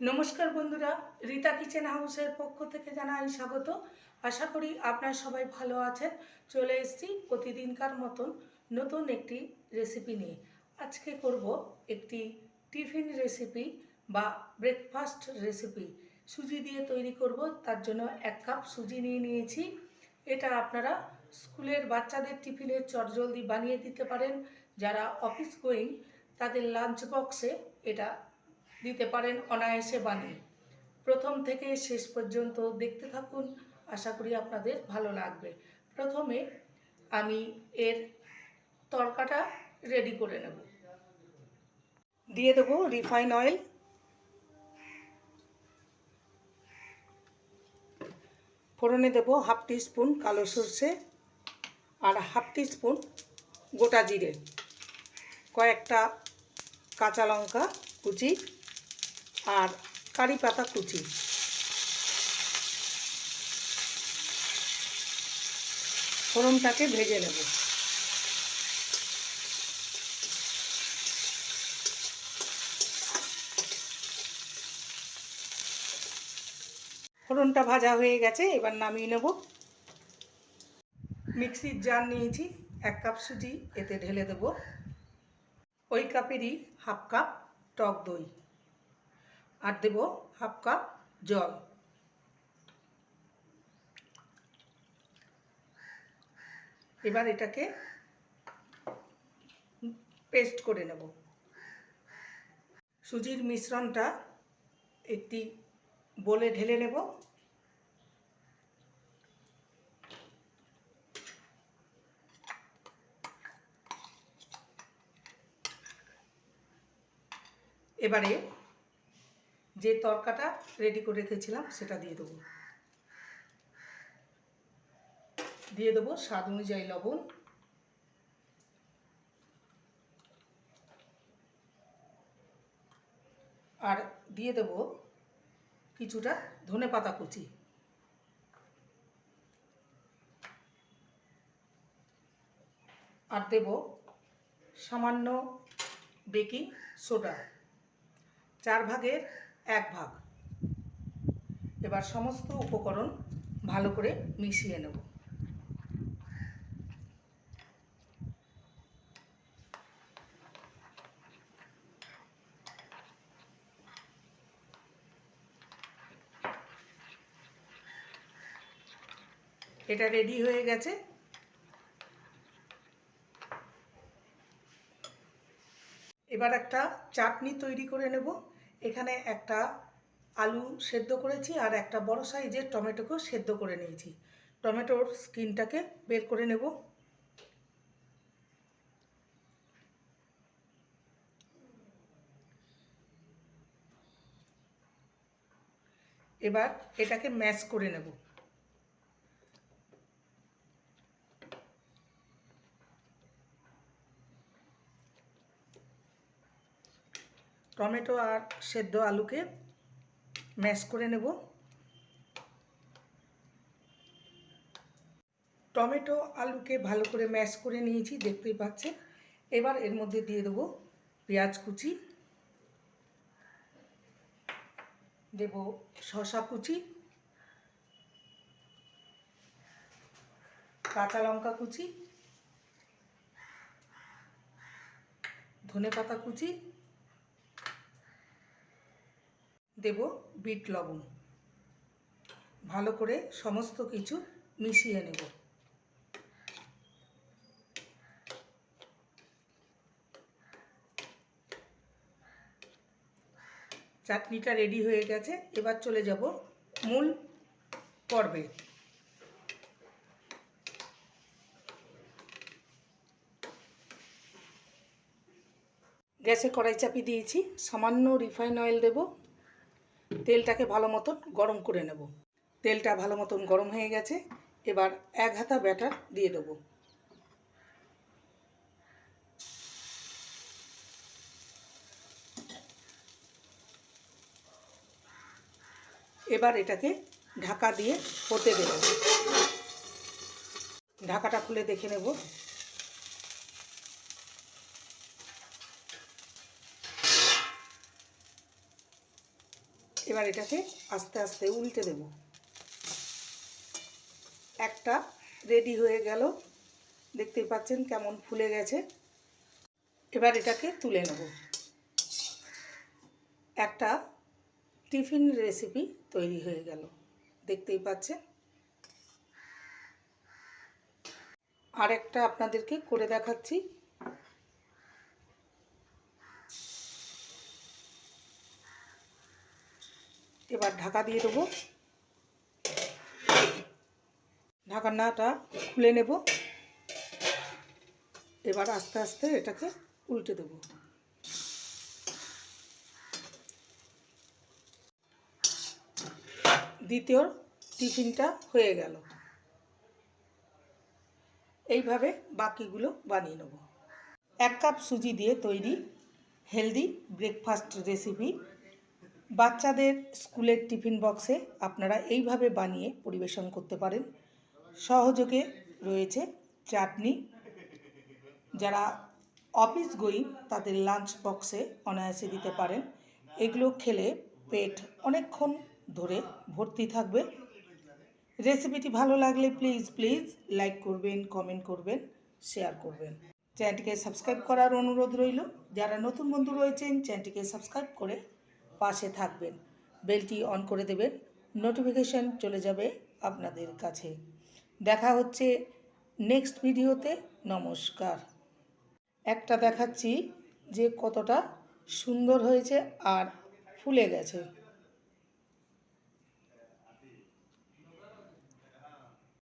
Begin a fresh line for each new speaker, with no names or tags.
নমস্কার বন্ধুরা, রীতা কিচেন হাউসের পক্ষ থেকে জানাই স্বাগত। আশা করি আপনারা সবাই ভালো আছেন। চলে এসেছি প্রতিদিনকার মতন নতুন একটি রেসিপি নিয়ে। আজকে করব একটি টিফিন রেসিপি বা ব্রেকফাস্ট রেসিপি সুজি দিয়ে তৈরি করব, তার জন্য এক কাপ সুজি নিয়ে নিয়েছি। এটা আপনারা স্কুলের বাচ্চাদের টিফিনের চটজলদি বানিয়ে দিতে পারেন। যারা অফিস গোয়িং তাদের লাঞ্চ বক্সে এটা দিতে পারেন অনায়াসে বানিয়ে প্রথম থেকে শেষ পর্যন্ত দেখতে থাকুন, আশা করি আপনাদের ভালো লাগবে। প্রথমে আমি এর তরকাটা রেডি করে নেব। দিয়ে দেবো রিফাইন অয়েল ফোড়নে দেবো হাফ স্পুন কালো সর্ষে আর হাফ স্পুন গোটা জিরে। কয়েকটা কাঁচা লঙ্কা কুচি আর কারি পাতা কুচি। ফোড়নটাকে ভেজে নেব। ফোড়নটা ভাজা হয়ে গেছে, এবার নামিয়ে নেব। মিক্সির জার নিয়েছি, এক কাপ সুজি, এতে ঢেলে দেব। ওই কাপেরই হাফ কাপ টক দই। আর দেব হাফ কাপ জল। এবার এটাকে পেস্ট করে নেব। সুজির মিশ্রণটা একটি বলে ঢেলে নেব। এবারে যে তরকাটা রেডি করে রেখেছিলাম, সেটা দিয়ে দেবো। দিয়ে দেবো স্বাদ অনুযায়ী লবণ। আর দিয়ে দেব কিছুটা ধনে পাতা কুচি। আর দেব সামান্য বেকিং সোডা চার ভাগের এক ভাগ। এবার সমস্ত উপকরণ ভালো করে মিশিয়ে নেব। এটা রেডি হয়ে গেছে। এবার একটা চাটনি তৈরি করে নেব। এখানে একটা আলু সেদ্ধ করেছি আর একটা বড় সাইজের টমেটোকেও সেদ্ধ করে নিয়েছি। টমেটোর স্কিনটাকে বের করে নেব। এবার এটাকে ম্যাশ করে নেব। টমেটো আর সেদ্ধ আলুকে ম্যাশ করে নেব। টমেটো আলুকে ভালো করে ম্যাশ করে নিয়েছি, দেখতেই পাচ্ছেন। এবার এর মধ্যে দিয়ে দেবো পেঁয়াজ কুচি, দেব শসা কুচি, কাঁচা লঙ্কা কুচি ধনে পাতা কুচি দেব বিট লবণ। ভালো করে সমস্ত কিছু মিশিয়ে নেব। চাটনিটা রেডি হয়ে গেছে। এবার চলে যাব মূল পর্বে। গ্যাসে কড়াই চাপি দিয়েছি। সামান্য রিফাইন অয়েল দেব। তেলটাকে ভালো মতন গরম করে নেব। তেলটা ভালো মতন গরম হয়ে গেছে। এবার এক হাতা ব্যাটার দিয়ে দেবো। এবার এটাকে ঢাকা দিয়ে হতে দেব। ঢাকাটা খুলে দেখে নেব। এবার এটাকে আস্তে আস্তে উল্টে দেব। একটা রেডি হয়ে গেল। দেখতেই পাচ্ছেন কেমন ফুলে গেছে। এবার এটাকে তুলে নেব। একটা টিফিন রেসিপি তৈরি হয়ে গেল। দেখতেই পাচ্ছেন। আর একটা আপনাদেরকে করে দেখাচ্ছি এবার ঢাকা দিয়ে দেবো। ঢাকানাটা খুলে নেব। এবার আস্তে আস্তে এটাকে উল্টে দেব। দ্বিতীয় টিফিনটা হয়ে গেল। এইভাবে বাকিগুলো বানিয়ে নেব। এক কাপ সুজি দিয়ে তৈরি হেলদি ব্রেকফাস্ট রেসিপি বাচ্চাদের স্কুলের টিফিন বক্সে আপনারা এইভাবে বানিয়ে পরিবেশন করতে পারেন। সহযোগে রয়েছে চাটনি। যারা অফিস গোয়িং, তাদের লাঞ্চ বক্সে অনায়াসে দিতে পারেন। এগুলো খেলে পেট অনেকক্ষণ ধরে ভর্তি থাকবে। রেসিপিটি ভালো লাগলে প্লিজ প্লিজ লাইক করবেন, কমেন্ট করবেন, শেয়ার করবেন। চ্যানেলটিকে সাবস্ক্রাইব করার অনুরোধ রইল। যারা নতুন বন্ধু রয়েছেন, চ্যানেলটিকে সাবস্ক্রাইব করে পাশে থাকবেন। বেলটি অন করে দেবেন। নোটিফিকেশান চলে যাবে আপনাদের কাছে। দেখা হচ্ছে নেক্সট ভিডিওতে। নমস্কার। একটা দেখাচ্ছি যে কতটা সুন্দর হয়েছে আর ফুলে গেছে।